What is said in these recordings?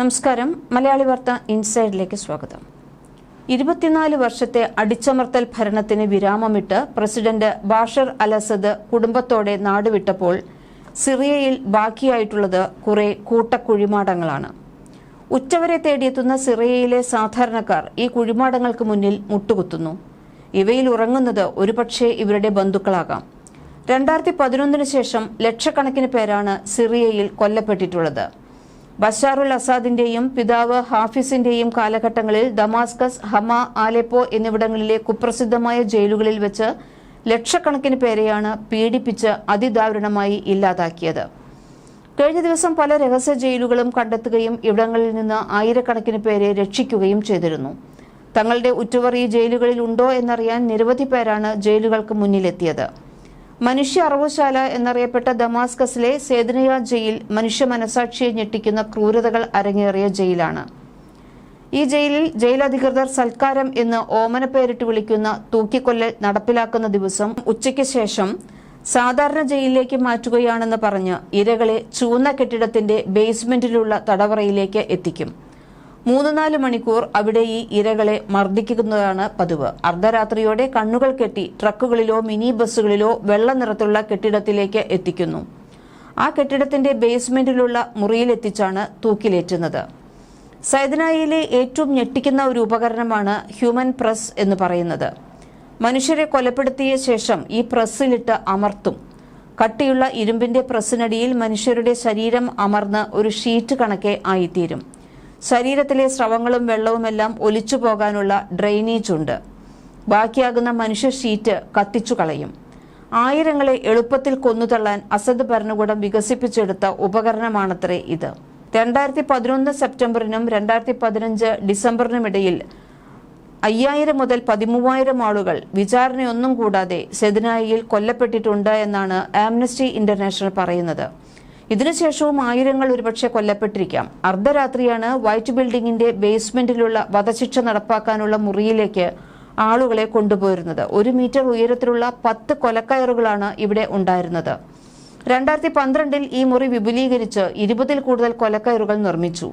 നമസ്കാരം. മലയാളി വാർത്ത ഇൻസൈഡിലേക്ക് സ്വാഗതം. ഇരുപത്തിനാല് വർഷത്തെ അടിച്ചമർത്തൽ ഭരണത്തിന് വിരാമമിട്ട് പ്രസിഡന്റ് ബാഷർ അൽ അസദ് കുടുംബത്തോടെ നാടുവിട്ടപ്പോൾ സിറിയയിൽ ബാക്കിയായിട്ടുള്ളത് കുറെ കൂട്ടക്കുഴിമാടങ്ങളാണ്. ഉച്ചവരെ തേടിയെത്തുന്ന സിറിയയിലെ സാധാരണക്കാർ ഈ കുഴിമാടങ്ങൾക്ക് മുന്നിൽ മുട്ടുകുത്തുന്നു. ഇവയിൽ ഉറങ്ങുന്നത് ഒരുപക്ഷെ ഇവരുടെ ബന്ധുക്കളാകാം. രണ്ടായിരത്തി പതിനൊന്നിന് ശേഷം ലക്ഷക്കണക്കിന് പേരാണ് സിറിയയിൽ കൊല്ലപ്പെട്ടിട്ടുള്ളത്. ബഷാറുൽ അസാദിന്റെയും പിതാവ് ഹാഫിസിന്റെയും കാലഘട്ടങ്ങളിൽ ദമാസ്കസ് ഹമ ആലെപ്പോ എന്നിവിടങ്ങളിലെ കുപ്രസിദ്ധമായ ജയിലുകളിൽ വെച്ച് ലക്ഷക്കണക്കിന് പേരെയാണ് പീഡിപ്പിച്ച് അതിദാരുണമായി ഇല്ലാതാക്കിയത്. കഴിഞ്ഞ ദിവസം പല രഹസ്യ ജയിലുകളും കണ്ടെത്തുകയും ഇവിടങ്ങളിൽ നിന്ന് ആയിരക്കണക്കിന് പേരെ രക്ഷിക്കുകയും ചെയ്തിരുന്നു. തങ്ങളുടെ ഉറ്റവർ ഈ ജയിലുകളിൽ ഉണ്ടോ എന്നറിയാൻ നിരവധി പേരാണ് ജയിലുകൾക്ക് മുന്നിലെത്തിയത്. മനുഷ്യ അറവുശാല എന്നറിയപ്പെട്ട ദമാസ്കസിലെ സേദനയ ജയിൽ മനുഷ്യ മനസാക്ഷിയെ ഞെട്ടിക്കുന്ന ക്രൂരതകൾ അരങ്ങേറിയ ജയിലാണ്. ഈ ജയിലിൽ ജയിൽ അധികൃതർ സൽക്കാരം എന്ന് ഓമന പേരിട്ട് വിളിക്കുന്ന തൂക്കിക്കൊല്ലൽ നടപ്പിലാക്കുന്ന ദിവസം ഉച്ചയ്ക്ക് ശേഷം സാധാരണ ജയിലിലേക്ക് മാറ്റുകയാണെന്ന് പറഞ്ഞ് ഇരകളെ ചൂന്ന കെട്ടിടത്തിന്റെ ബേസ്മെന്റിലുള്ള തടവറയിലേക്ക് എത്തിക്കും. മൂന്ന് നാല് മണിക്കൂർ അവിടെ ഈ ഇരകളെ മർദ്ദിക്കുന്നതാണ് പതിവ്. അർദ്ധരാത്രിയോടെ കണ്ണുകൾ കെട്ടി ട്രക്കുകളിലോ മിനി ബസ്സുകളിലോ വെള്ള നിറത്തിലുള്ള കെട്ടിടത്തിലേക്ക് എത്തിക്കുന്നു. ആ കെട്ടിടത്തിന്റെ ബേസ്മെന്റിലുള്ള മുറിയിലെത്തിച്ചാണ് തൂക്കിലേറ്റുന്നത്. സൈദനായിലെ ഏറ്റവും ഞെട്ടിക്കുന്ന ഒരു ഉപകരണമാണ് ഹ്യൂമൻ പ്രസ് എന്ന് പറയുന്നത്. മനുഷ്യരെ കൊലപ്പെടുത്തിയ ശേഷം ഈ പ്രസ്സിലിട്ട് അമർത്തും. കട്ടിയുള്ള ഇരുമ്പിന്റെ പ്രസ്സിനടിയിൽ മനുഷ്യരുടെ ശരീരം അമർന്ന് ഒരു ഷീറ്റ് കണക്കെ ആയിത്തീരും. ശരീരത്തിലെ സ്രവങ്ങളും വെള്ളവുമെല്ലാം ഒലിച്ചു പോകാനുള്ള ഡ്രെയിനേജ് ഉണ്ട്. ബാക്കിയാകുന്ന മനുഷ്യ ഷീറ്റ് കത്തിച്ചു കളയും. ആയിരങ്ങളെ എളുപ്പത്തിൽ കൊന്നുതള്ളാൻ അസദ് ഭരണകൂടം വികസിപ്പിച്ചെടുത്ത ഉപകരണമാണത്രേ ഇത്. രണ്ടായിരത്തി പതിനൊന്ന് സെപ്റ്റംബറിനും രണ്ടായിരത്തി പതിനഞ്ച് ഡിസംബറിനുമിടയിൽ അയ്യായിരം മുതൽ പതിമൂവായിരം ആളുകൾ വിചാരണയൊന്നും കൂടാതെ സെദിനായിയിൽ കൊല്ലപ്പെട്ടിട്ടുണ്ട് എന്നാണ് ആംനസ്റ്റി ഇന്റർനാഷണൽ പറയുന്നത്. ഇതിനുശേഷവും ആയിരങ്ങൾ ഒരുപക്ഷെ കൊല്ലപ്പെട്ടിരിക്കാം. അർദ്ധരാത്രിയാണ് വൈറ്റ് ബിൽഡിംഗിന്റെ ബേസ്മെന്റിലുള്ള വധശിക്ഷ നടപ്പാക്കാനുള്ള മുറിയിലേക്ക് ആളുകളെ കൊണ്ടുപോയിരുന്നത്. ഒരു മീറ്റർ ഉയരത്തിലുള്ള പത്ത് കൊലക്കയറുകളാണ് ഇവിടെ ഉണ്ടായിരുന്നത്. രണ്ടായിരത്തി പന്ത്രണ്ടിൽ ഈ മുറി വിപുലീകരിച്ച് ഇരുപതിൽ കൂടുതൽ കൊലക്കയറുകൾ നിർമ്മിച്ചു.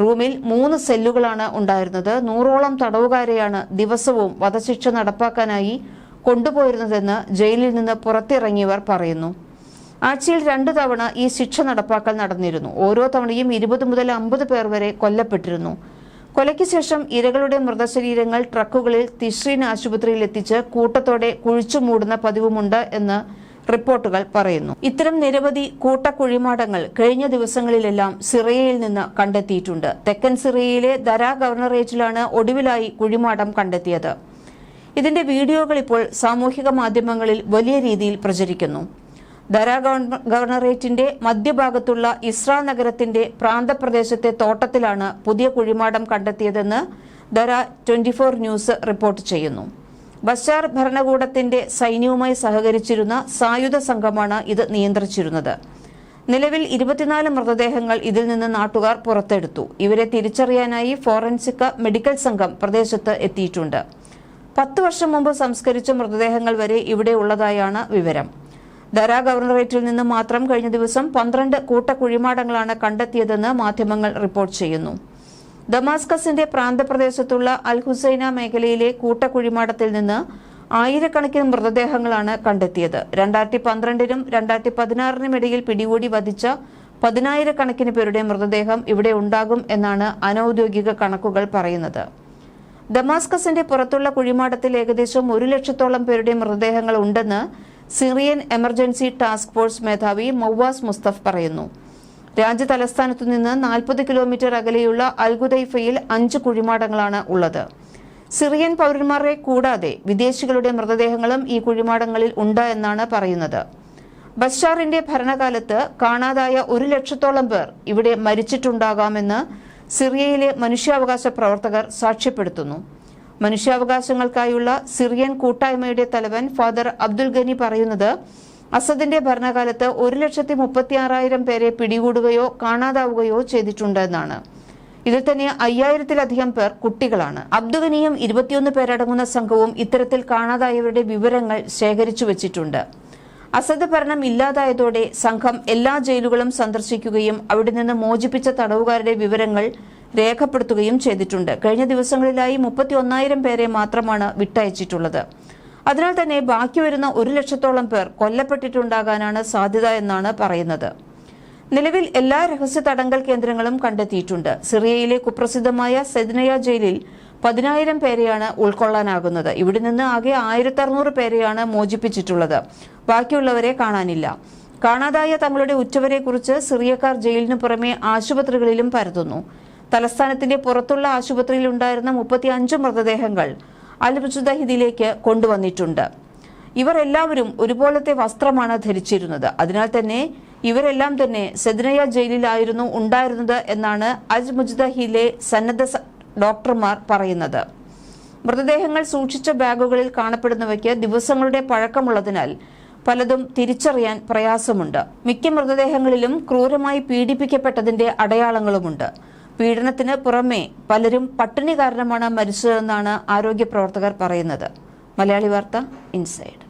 റൂമിൽ മൂന്ന് സെല്ലുകളാണ് ഉണ്ടായിരുന്നത്. നൂറോളം തടവുകാരെയാണ് ദിവസവും വധശിക്ഷ നടപ്പാക്കാനായി കൊണ്ടുപോയിരുന്നതെന്ന് ജയിലിൽ നിന്ന് പുറത്തിറങ്ങിയവർ പറയുന്നു. ആഴ്ചയിൽ രണ്ടു തവണ ഈ ശിക്ഷ നടപ്പാക്കൽ നടന്നിരുന്നു. ഓരോ തവണയും ഇരുപത് മുതൽ അമ്പത് പേർ വരെ കൊല്ലപ്പെട്ടിരുന്നു. കൊലയ്ക്ക് ശേഷം ഇരകളുടെ മൃതശരീരങ്ങൾ ട്രക്കുകളിൽ തിശ്രീൻ ആശുപത്രിയിൽ എത്തിച്ച് കൂട്ടത്തോടെ കുഴിച്ചു മൂടുന്ന പതിവുമുണ്ട് എന്ന് റിപ്പോർട്ടുകൾ പറയുന്നു. ഇത്തരം നിരവധി കൂട്ടക്കുഴിമാടങ്ങൾ കഴിഞ്ഞ ദിവസങ്ങളിലെല്ലാം സിറിയയിൽ നിന്ന് കണ്ടെത്തിയിട്ടുണ്ട്. തെക്കൻ സിറിയയിലെ ദര ഗവർണറേറ്റിലാണ് ഒടുവിലായി കുഴിമാടം കണ്ടെത്തിയത്. ഇതിന്റെ വീഡിയോകൾ ഇപ്പോൾ സാമൂഹിക മാധ്യമങ്ങളിൽ വലിയ രീതിയിൽ പ്രചരിക്കുന്നു. ദര ഗവർണറേറ്റിന്റെ മധ്യഭാഗത്തുള്ള ഇസ്ര നഗരത്തിന്റെ പ്രാന്തപ്രദേശത്തെ തോട്ടത്തിലാണ് പുതിയ കുഴിമാടം കണ്ടെത്തിയതെന്ന് ദര ട്വന്റി ഫോർ ന്യൂസ് റിപ്പോർട്ട് ചെയ്യുന്നു. ബഷാർ ഭരണകൂടത്തിന്റെ സൈന്യവുമായി സഹകരിച്ചിരുന്ന സായുധ സംഘമാണ് ഇത് നിയന്ത്രിച്ചിരുന്നത്. നിലവിൽ ഇരുപത്തിനാല് മൃതദേഹങ്ങൾ ഇതിൽ നിന്ന് നാട്ടുകാർ പുറത്തെടുത്തു. ഇവരെ തിരിച്ചറിയാനായി ഫോറൻസിക് മെഡിക്കൽ സംഘം പ്രദേശത്ത് എത്തിയിട്ടുണ്ട്. പത്ത് വർഷം മുമ്പ് സംസ്കരിച്ച മൃതദേഹങ്ങൾ വരെ ഇവിടെ ഉള്ളതായാണ് വിവരം. ദര ഗവർണറേറ്റിൽ നിന്ന് മാത്രം കഴിഞ്ഞ ദിവസം പന്ത്രണ്ട് കൂട്ടക്കുഴിമാടങ്ങളാണ് കണ്ടെത്തിയതെന്ന് മാധ്യമങ്ങൾ റിപ്പോർട്ട് ചെയ്യുന്നു. ദമാസ്കസിന്റെ പ്രാന്തപ്രദേശത്തുള്ള അൽ ഹുസൈന മേഖലയിലെ കൂട്ടക്കുഴിമാടത്തിൽ നിന്ന് ആയിരക്കണക്കിന് മൃതദേഹങ്ങളാണ് കണ്ടെത്തിയത്. രണ്ടായിരത്തി പന്ത്രണ്ടിനും രണ്ടായിരത്തി പതിനാറിനും ഇടയിൽ പിടികൂടി വധിച്ച പതിനായിരക്കണക്കിന് പേരുടെ മൃതദേഹം ഇവിടെ ഉണ്ടാകും എന്നാണ് അനൌദ്യോഗിക കണക്കുകൾ പറയുന്നത്. ദമാസ്കസിന്റെ പുറത്തുള്ള കുഴിമാടത്തിൽ ഏകദേശം ഒരു ലക്ഷത്തോളം പേരുടെ മൃതദേഹങ്ങൾ ഉണ്ടെന്ന് സിറിയൻ എമർജൻസി ടാസ്ക് ഫോഴ്സ് മേധാവി മൗവാസ് മുസ്തഫ് പറയുന്നു. രാജ്യ തലസ്ഥാനത്തു നിന്ന് നാൽപ്പത് കിലോമീറ്റർ അകലെയുള്ള അൽഗുദൈഫയിൽ അഞ്ച് കുഴിമാടങ്ങളാണ് ഉള്ളത്. സിറിയൻ പൗരന്മാരെ കൂടാതെ വിദേശികളുടെ മൃതദേഹങ്ങളും ഈ കുഴിമാടങ്ങളിൽ ഉണ്ട് എന്നാണ് പറയുന്നത്. ബഷാറിന്റെ ഭരണകാലത്ത് കാണാതായ ഒരു ലക്ഷത്തോളം പേർ ഇവിടെ മരിച്ചിട്ടുണ്ടാകാമെന്ന് സിറിയയിലെ മനുഷ്യാവകാശ പ്രവർത്തകർ സാക്ഷ്യപ്പെടുത്തുന്നു. മനുഷ്യാവകാശങ്ങൾക്കായുള്ള സിറിയൻ കൂട്ടായ്മയുടെ തലവൻ ഫാദർ അബ്ദുൽ ഗനി പറയുന്നത് അസദിന്റെ ഭരണകാലത്ത് ഒരു ലക്ഷത്തി മുപ്പത്തി ആറായിരം പേരെ പിടികൂടുകയോ കാണാതാവുകയോ ചെയ്തിട്ടുണ്ടെന്നാണ് ഇതിൽ തന്നെ അയ്യായിരത്തിലധികം പേർ കുട്ടികളാണ്. അബ്ദുഗനിയും ഇരുപത്തിയൊന്ന് പേരടങ്ങുന്ന സംഘവും ഇത്തരത്തിൽ കാണാതായവരുടെ വിവരങ്ങൾ ശേഖരിച്ചു വച്ചിട്ടുണ്ട്. അസദ് ഭരണം ഇല്ലാതായതോടെ സംഘം എല്ലാ ജയിലുകളും സന്ദർശിക്കുകയും അവിടെ നിന്ന് മോചിപ്പിച്ച തടവുകാരുടെ വിവരങ്ങൾ രേഖപ്പെടുത്തുകയും ചെയ്തിട്ടുണ്ട്. കഴിഞ്ഞ ദിവസങ്ങളിലായി മുപ്പത്തി ഒന്നായിരം പേരെ മാത്രമാണ് വിട്ടയച്ചിട്ടുള്ളത്. അതിനാൽ തന്നെ ബാക്കി വരുന്ന ഒരു ലക്ഷത്തോളം പേർ കൊല്ലപ്പെട്ടിട്ടുണ്ടാകാനാണ് സാധ്യത എന്നാണ് പറയുന്നത്. നിലവിൽ എല്ലാ രഹസ്യ തടങ്കൽ കേന്ദ്രങ്ങളും കണ്ടെത്തിയിട്ടുണ്ട്. സിറിയയിലെ കുപ്രസിദ്ധമായ സെദ്നയ ജയിലിൽ പതിനായിരം പേരെയാണ് ഉൾക്കൊള്ളാനാകുന്നത്. ഇവിടെ നിന്ന് ആകെ ആയിരത്തി പേരെയാണ് മോചിപ്പിച്ചിട്ടുള്ളത്. ബാക്കിയുള്ളവരെ കാണാനില്ല. കാണാതായ തങ്ങളുടെ ഉറ്റവരെക്കുറിച്ച് സിറിയക്കാർ ജയിലിനു പുറമെ ആശുപത്രികളിലും പരതുന്നു. തലസ്ഥാനത്തിന്റെ പുറത്തുള്ള ആശുപത്രിയിൽ ഉണ്ടായിരുന്ന മുപ്പത്തി അഞ്ച് മൃതദേഹങ്ങൾ അൽബുദഹിദിലേക്ക് കൊണ്ടുവന്നിട്ടുണ്ട്. ഇവർ എല്ലാവരും ഒരുപോലത്തെ വസ്ത്രമാണ് ധരിച്ചിരുന്നത്. അതിനാൽ തന്നെ ഇവരെല്ലാം തന്നെ സെദ്നയ ജയിലിലായിരുന്നു ഉണ്ടായിരുന്നത് എന്നാണ് അജ് മുജ്ദഹിലെ സന്നദ്ധ ഡോക്ടർമാർ പറയുന്നത്. മൃതദേഹങ്ങൾ സൂക്ഷിച്ച ബാഗുകളിൽ കാണപ്പെടുന്നവയ്ക്ക് ദിവസങ്ങളുടെ പഴക്കമുള്ളതിനാൽ പലതും തിരിച്ചറിയാൻ പ്രയാസമുണ്ട്. മിക്ക മൃതദേഹങ്ങളിലും ക്രൂരമായി പീഡിപ്പിക്കപ്പെട്ടതിന്റെ അടയാളങ്ങളുമുണ്ട്. പീഡനത്തിന് പുറമെ പലരും പട്ടിണി കാരണമാണ് മരിച്ചതെന്നാണ് ആരോഗ്യ പ്രവർത്തകർ പറയുന്നത്. മലയാളി വാർത്ത ഇൻസൈഡ്.